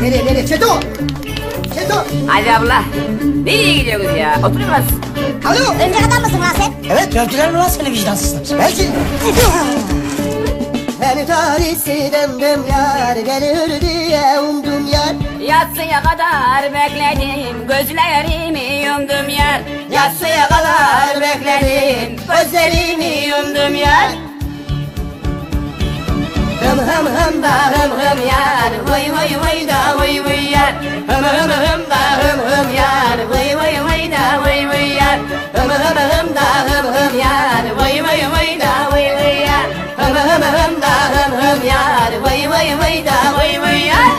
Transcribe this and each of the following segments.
Nereye nereye? Çeto! Çeto! Hadi abla. Nereye gidiyoruz ya? Oturmaz. Alo! Örümcek adam mısın lan sen? Evet gördüler mi lan seni vicdansızlar? Belki. Beni tarihsi demdim yar Gelir diye umdum yar Yatsıya kadar bekledim. Gözlerimi yumdum yer. Yatsıya kadar bekledim. Gözlerimi yumdum yer. Hım hım da hım hım yar. Vay vay vay da vay vay yar. Hım hım hım da hım hım yar. Vay vay vay da vay vay yar. Hım hım hım da hım hım yar. Vay vay vay da vay vay yar. Hım hım hım da hım hım yar. Vay vay vay da vay vay yar.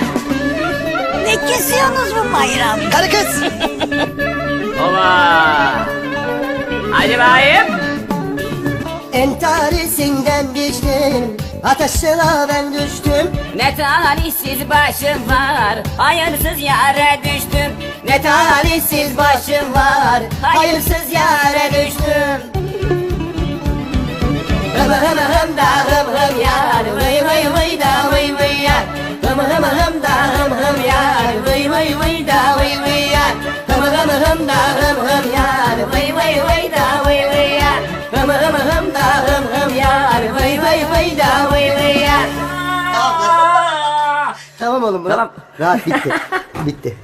Ne kesiyorsunuz bu bayram? Karı kız! Oba. Hadi bakayım. Entarisinden geçtim Ateşine ben düştüm. Ne talihsiz başım var Hayırsız yere düştüm. Ne talihsiz başım var Hayırsız yere düştüm. Hım hım hım da hım hım yar. Vıy vıy vıy da vıy vıy yar. Hım hım hım da hım Tamam oğlum. Tamam. Rahat bitti. bitti.